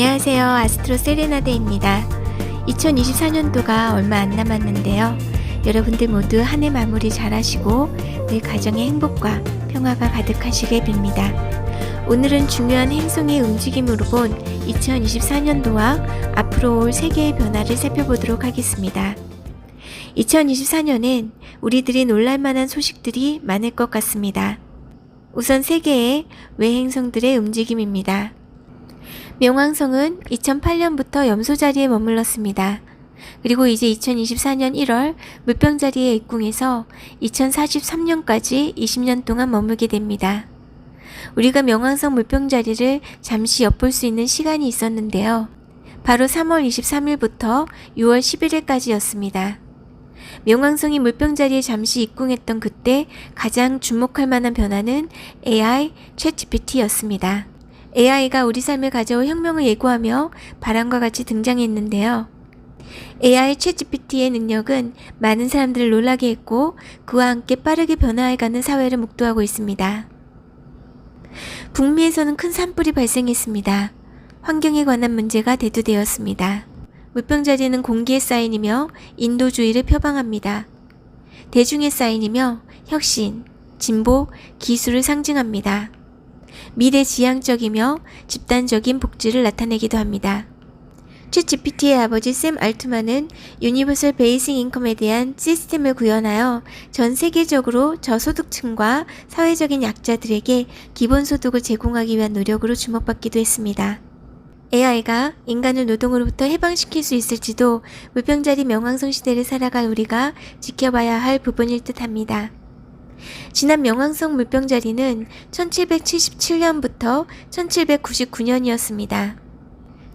안녕하세요. 아스트로 세레나데입니다. 2024년도가 얼마 안 남았는데요. 여러분들 모두 한 해 마무리 잘 하시고 늘 가정의 행복과 평화가 가득하시길 빕니다. 오늘은 중요한 행성의 움직임으로 본 2024년도와 앞으로 올 세계의 변화를 살펴보도록 하겠습니다. 2024년엔 우리들이 놀랄만한 소식들이 많을 것 같습니다. 우선 세계의 외행성들의 움직임입니다. 명왕성은 2008년부터 염소 자리에 머물렀습니다. 그리고 이제 2024년 1월 물병 자리에 입궁해서 2043년까지 20년 동안 머물게 됩니다. 우리가 명왕성 물병 자리를 잠시 엿볼 수 있는 시간이 있었는데요. 바로 3월 23일부터 6월 11일까지였습니다. 명왕성이 물병 자리에 잠시 입궁했던 그때 가장 주목할 만한 변화는 AI 챗GPT였습니다. AI가 우리 삶에 가져올 혁명을 예고하며 바람과 같이 등장했는데요. AI 챗GPT의 능력은 많은 사람들을 놀라게 했고 그와 함께 빠르게 변화해가는 사회를 목도하고 있습니다. 북미에서는 큰 산불이 발생했습니다. 환경에 관한 문제가 대두되었습니다. 물병자리는 공기의 사인이며 인도주의를 표방합니다. 대중의 사인이며 혁신, 진보, 기술을 상징합니다. 미래지향적이며 집단적인 복지를 나타내기도 합니다. 챗 GPT의 아버지 샘 알트만은 유니버설 베이싱 인컴에 대한 시스템을 구현하여 전 세계적으로 저소득층과 사회적인 약자들에게 기본소득을 제공하기 위한 노력으로 주목받기도 했습니다. AI가 인간을 노동으로부터 해방시킬 수 있을지도 물병자리 명왕성 시대를 살아갈 우리가 지켜봐야 할 부분일 듯 합니다. 지난 명왕성 물병자리는 1777년부터 1799년이었습니다.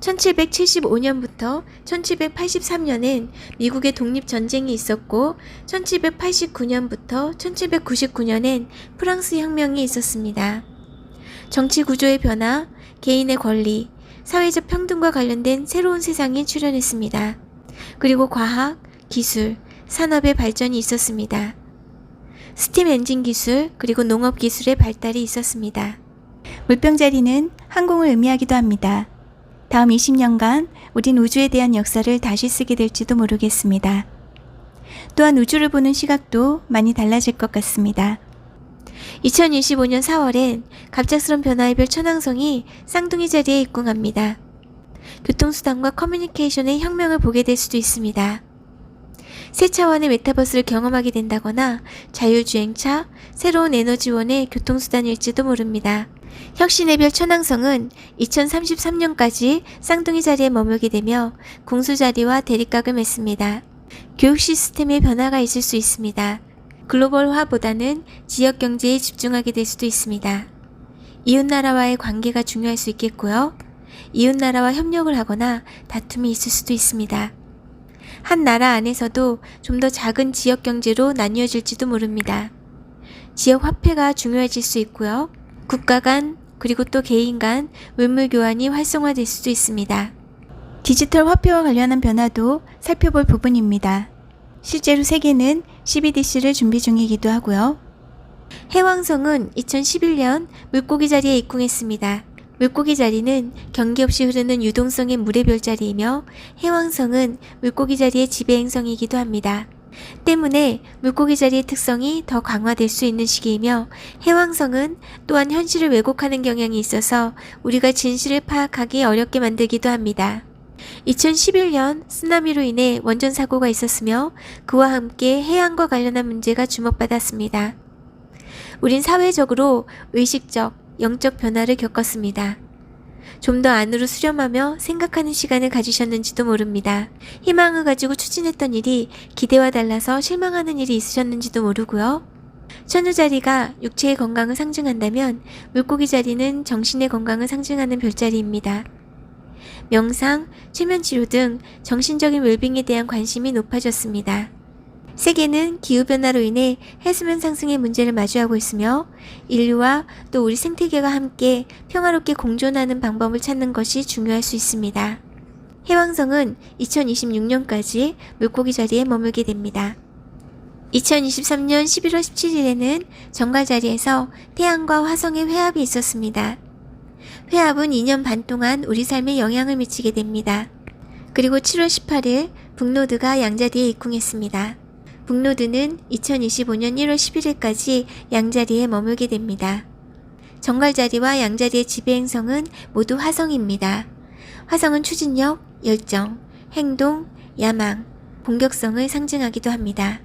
1775년부터 1783년엔 미국의 독립전쟁이 있었고 1789년부터 1799년엔 프랑스 혁명이 있었습니다. 정치 구조의 변화, 개인의 권리, 사회적 평등과 관련된 새로운 세상이 출현했습니다. 그리고 과학, 기술, 산업의 발전이 있었습니다. 스팀 엔진 기술, 그리고 농업 기술의 발달이 있었습니다. 물병 자리는 항공을 의미하기도 합니다. 다음 20년간 우린 우주에 대한 역사를 다시 쓰게 될지도 모르겠습니다. 또한 우주를 보는 시각도 많이 달라질 것 같습니다. 2025년 4월엔 갑작스런 변화의 별 천왕성이 쌍둥이 자리에 입궁합니다. 교통수단과 커뮤니케이션의 혁명을 보게 될 수도 있습니다. 새 차원의 메타버스를 경험하게 된다거나 자율주행차, 새로운 에너지원의 교통수단일지도 모릅니다. 혁신의 별 천왕성은 2033년까지 쌍둥이 자리에 머물게 되며 공수 자리와 대립각을 맺습니다. 교육 시스템의 변화가 있을 수 있습니다. 글로벌화보다는 지역 경제에 집중하게 될 수도 있습니다. 이웃나라와의 관계가 중요할 수 있겠고요. 이웃나라와 협력을 하거나 다툼이 있을 수도 있습니다. 한 나라 안에서도 좀 더 작은 지역 경제로 나뉘어질지도 모릅니다. 지역 화폐가 중요해질 수 있고요. 국가 간 그리고 또 개인 간 물물 교환이 활성화될 수도 있습니다. 디지털 화폐와 관련한 변화도 살펴볼 부분입니다. 실제로 세계는 CBDC를 준비 중이기도 하고요. 해왕성은 2011년 물고기 자리에 입궁했습니다. 물고기 자리는 경계 없이 흐르는 유동성의 물의 별자리이며 해왕성은 물고기 자리의 지배 행성이기도 합니다. 때문에 물고기 자리의 특성이 더 강화될 수 있는 시기이며 해왕성은 또한 현실을 왜곡하는 경향이 있어서 우리가 진실을 파악하기 어렵게 만들기도 합니다. 2011년 쓰나미로 인해 원전 사고가 있었으며 그와 함께 해양과 관련한 문제가 주목받았습니다. 우린 사회적으로 의식적, 영적 변화를 겪었습니다. 좀 더 안으로 수렴하며 생각하는 시간을 가지셨는지도 모릅니다. 희망을 가지고 추진했던 일이 기대와 달라서 실망하는 일이 있으셨는지도 모르고요. 천우 자리가 육체의 건강을 상징한다면 물고기 자리는 정신의 건강을 상징하는 별자리입니다. 명상, 최면 치료 등 정신적인 웰빙에 대한 관심이 높아졌습니다. 세계는 기후변화로 인해 해수면 상승의 문제를 마주하고 있으며 인류와 또 우리 생태계가 함께 평화롭게 공존하는 방법을 찾는 것이 중요할 수 있습니다. 해왕성은 2026년까지 물고기 자리에 머물게 됩니다. 2023년 11월 17일에는 정갈 자리에서 태양과 화성의 회합이 있었습니다. 회합은 2년 반 동안 우리 삶에 영향을 미치게 됩니다. 그리고 7월 18일 북노드가 양자리에 입궁했습니다. 북노드는 2025년 1월 11일까지 양자리에 머물게 됩니다. 정갈자리와 양자리의 지배행성은 모두 화성입니다. 화성은 추진력, 열정, 행동, 야망, 공격성을 상징하기도 합니다.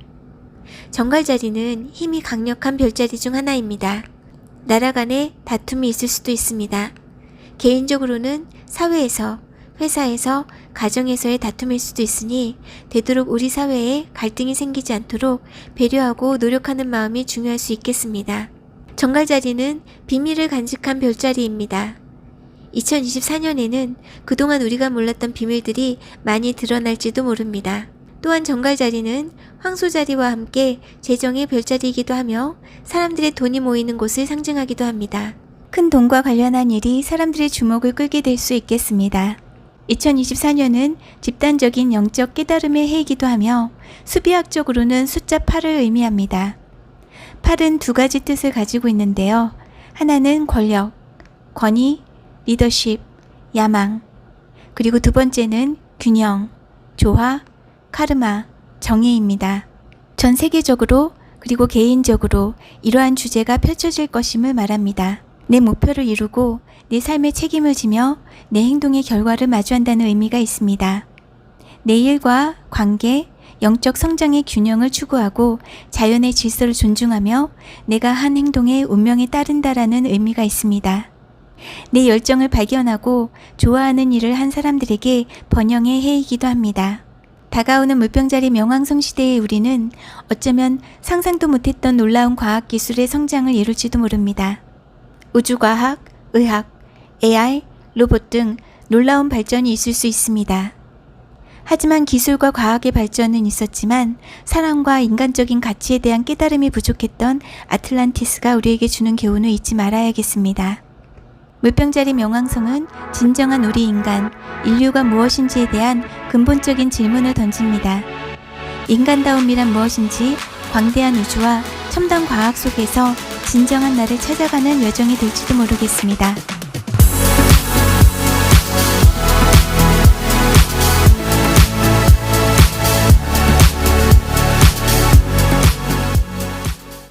정갈자리는 힘이 강력한 별자리 중 하나입니다. 나라 간에 다툼이 있을 수도 있습니다. 개인적으로는 사회에서, 회사에서, 가정에서의 다툼일 수도 있으니 되도록 우리 사회에 갈등이 생기지 않도록 배려하고 노력하는 마음이 중요할 수 있겠습니다. 정갈 자리는 비밀을 간직한 별자리입니다. 2024년에는 그동안 우리가 몰랐던 비밀들이 많이 드러날지도 모릅니다. 또한 정갈 자리는 황소 자리와 함께 재정의 별자리이기도 하며 사람들의 돈이 모이는 곳을 상징하기도 합니다. 큰 돈과 관련한 일이 사람들의 주목을 끌게 될 수 있겠습니다. 2024년은 집단적인 영적 깨달음의 해이기도 하며 수비학적으로는 숫자 8을 의미합니다. 8은 두 가지 뜻을 가지고 있는데요. 하나는 권력, 권위, 리더십, 야망. 그리고 두 번째는 균형, 조화, 카르마, 정의입니다. 전 세계적으로 그리고 개인적으로 이러한 주제가 펼쳐질 것임을 말합니다. 내 목표를 이루고 내 삶의 책임을 지며 내 행동의 결과를 마주한다는 의미가 있습니다. 내 일과 관계, 영적 성장의 균형을 추구하고 자연의 질서를 존중하며 내가 한 행동의 운명에 따른다라는 의미가 있습니다. 내 열정을 발견하고 좋아하는 일을 한 사람들에게 번영의 해이기도 합니다. 다가오는 물병자리 명왕성 시대의 우리는 어쩌면 상상도 못했던 놀라운 과학기술의 성장을 이룰지도 모릅니다. 우주과학, 의학, AI, 로봇 등 놀라운 발전이 있을 수 있습니다. 하지만 기술과 과학의 발전은 있었지만 사랑과 인간적인 가치에 대한 깨달음이 부족했던 아틀란티스가 우리에게 주는 교훈을 잊지 말아야겠습니다. 물병자리 명왕성은 진정한 우리 인간, 인류가 무엇인지에 대한 근본적인 질문을 던집니다. 인간다움이란 무엇인지 광대한 우주와 첨단 과학 속에서 진정한 나를 찾아가는 여정이 될지도 모르겠습니다.